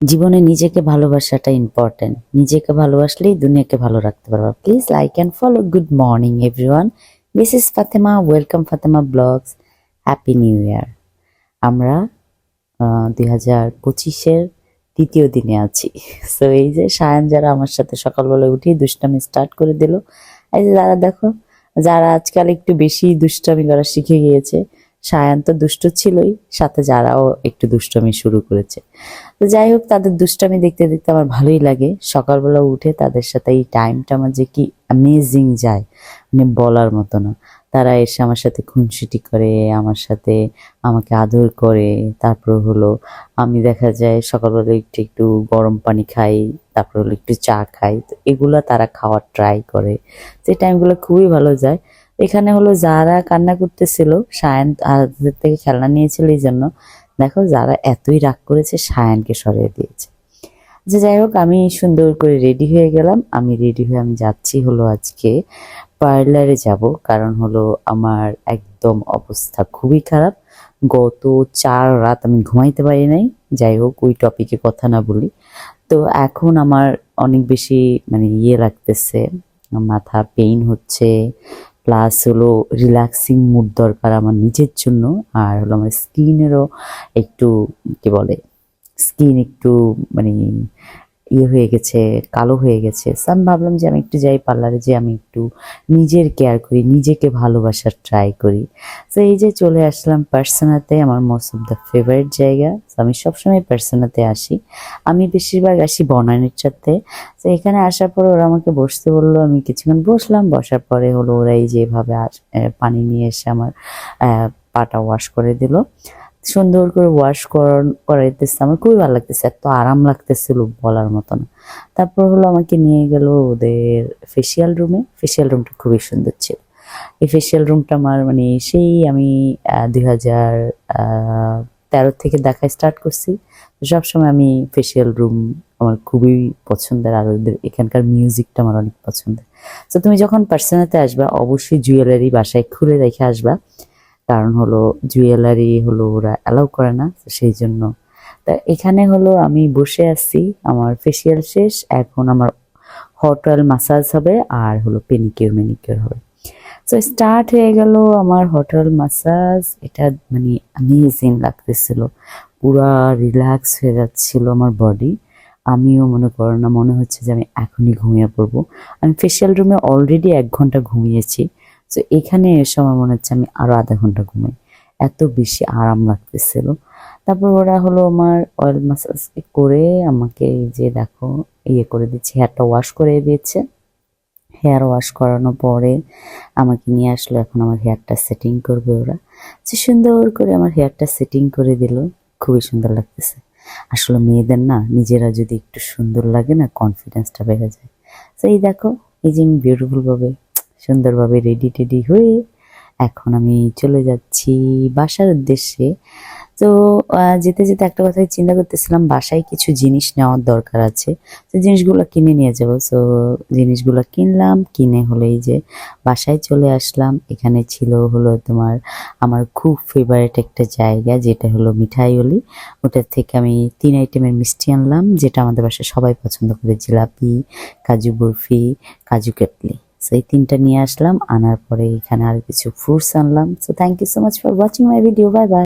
জীবনে নিজেকে ভালোবাসাটা ইম্পর্টেন্ট নিজেকে ভালোবাসলেই দুনিয়াকে ভালো রাখতে পারবা। Please like and follow good morning everyone this is Fatema welcome Fatema vlogs happy new year আমরা দুই হাজার পঁচিশের তৃতীয় দিনে আছি। সো এই যে সায়ান যারা আমার সাথে সকালবেলা উঠেই দুষ্টামি স্টার্ট করে দিল, এই যে যারা দেখো, যারা আজকাল একটু বেশি দুষ্টামি করা শিখে গিয়েছে সায়ান তো দুষ্ট ছিলই, সাথে যারাও একটু দুষ্টমি শুরু করেছে। তো যাই হোক, তাদের দুষ্টামি দেখতে দেখতে আমার ভালোই লাগে। সকালবেলা উঠে তাদের সাথে এই টাইমটা আমার যে কি অ্যামেজিং যায় মানে বলার মতো না। তারা এসে আমার সাথে খুনসুটি করে, আমার সাথে আমাকে আদর করে। তারপর হলো আমি দেখা যায় সকালবেলা একটু একটু গরম পানি খাই, তারপর হলো একটু চা খাই। তো এগুলো তারা খাওয়ার ট্রাই করে। সেই টাইমগুলো খুবই ভালো যায়। এখানে হলো যারা কান্না করতেছিল, সায়ন হাতের থেকে খেলনা নিয়েছিল এই জন্য দেখো, যারা এতই রাগ করেছে, সায়ানকে সরিয়ে দিয়েছে। যে যাই হোক, আমি সুন্দর করে রেডি হয়ে গেলাম। আমি রেডি হয়ে আমি যাচ্ছি হলো আজকে পার্লারে যাব। কারণ হলো আমার একদম অবস্থা খুবই খারাপ। গত চার রাত আমি ঘুমাইতে পারি নাই। যাই হোক, ওই টপিকে কথা না বলি। তো এখন আমার অনেক বেশি মানে ইয়ে লাগতেছে, মাথা পেইন হচ্ছে প্লাস হলো রিল্যাক্সিং মুড দরকার আমার নিজের জন্য, আর হলো আমার স্কিনেরও একটু, কি বলে স্কিন একটু মানে ইয়ে হয়ে গেছে, কালো হয়ে গেছে। So, আমি ভাবলাম যে আমি একটু যাই পার্লারে যে আমি একটু নিজের কেয়ার করি, নিজেকে ভালোবাসার ট্রাই করি। তো এই যে চলে আসলাম পার্সোনাতে আমার মোস্ট অফ দ্য ফেভারিট জায়গা। So, আমি সবসময় পার্সোনাতে আসি। আমি বেশিরভাগ আসি বনানীর সাথে তো এখানে আসার পর ওরা আমাকে বসতে বলল, আমি কিছুক্ষণ বসলাম, বসার পরে হলো ওরা এই যেভাবে পানি নিয়ে এসে আমার পাটা ওয়াশ করে দিল। সুন্দর করে ওয়াশ করাইতেছে। আমার খুবই ভালো লাগতেছে। এত আরাম লাগতেছিল বলার মতো না। তারপর হলো আমাকে নিয়ে গেল ওদের ফেসিয়াল রুমে ফেসিয়াল রুমটা খুবই সুন্দর ছিল। এই ফেসিয়াল রুমটা আমার মানে সেই আমি দুই হাজার তেরো থেকে দেখা স্টার্ট করছি। তো সবসময় আমি ফেসিয়াল রুম আমার খুবই পছন্দের। আর ওদের এখানকার মিউজিকটা আমার অনেক পছন্দের। তো তুমি যখন পার্সোনাতে আসবা, অবশ্যই জুয়েলারি বাসায় খুলে রেখে আসবা। কারণ হলো জুয়েলারি হলো ওরা অ্যালাউ করে না সেই জন্য। তা এখানে হলো আমি বসে আছি, আমার ফেসিয়াল শেষ, এখন আমার হট অয়েল মাসাজ হবে আর হলো পেনিকিউর মেনিকিউর হবে। তো স্টার্ট হয়ে গেল আমার হট অয়েল মাসাজ এটা মানে অ্যামেজিং লাগতেছিল। পুরা রিল্যাক্স হয়ে যাচ্ছিল আমার বডি আমিও মনে করো না, মনে হচ্ছে যে আমি এখনই ঘুমিয়ে পড়ব। আমি ফেসিয়াল রুমে অলরেডি এক ঘণ্টা ঘুমিয়েছি। তো এখানে এসে আমার মনে হচ্ছে আমি আরও আধা ঘণ্টা ঘুমাই। এত বেশি আরাম লাগতেছিল। তারপর ওরা হলো আমার অয়েল মাসাজ করে আমাকে যে দেখো ইয়ে করে দিচ্ছে হেয়ারটা ওয়াশ করে দিয়েছে। হেয়ার ওয়াশ করানোর পরে আমাকে নিয়ে আসলো, এখন আমার হেয়ারটা সেটিং করবে ওরা। যে সুন্দর করে আমার হেয়ারটা সেটিং করে দিল, খুবই সুন্দর লাগতেছে। আসলে মেয়েদের না, নিজেরা যদি একটু সুন্দর লাগে না কনফিডেন্সটা বেড়ে যায়। তো এই দেখো, এই যে আমি বিউটিফুল ভাবে সুন্দরভাবে রেডি টেডি হয়ে এখন আমি চলে যাচ্ছি বাসার উদ্দেশ্যে। তো যেতে যেতে একটা কথাই চিন্তা করতেছিলাম, বাসায় কিছু জিনিস নেওয়ার দরকার আছে। তো জিনিসগুলো কিনে নিয়ে যাব। তো জিনিসগুলো কিনলাম, কিনে হলো এই যে বাসায় চলে আসলাম। এখানে ছিল হলো তোমার আমার খুব ফেভারিট একটা জায়গা, যেটা হলো মিঠাইওলি ওটার থেকে আমি তিন আইটেমের মিষ্টি আনলাম, যেটা আমাদের বাসায় সবাই পছন্দ করে। জিলাপি, কাজু বরফি, কাজু কাটলি। সো এই তিনটা নিয়ে আসলাম, আনার পরে এখানে আর কিছু ফ্রুটস আনলাম। So thank you so much for watching my video bye bye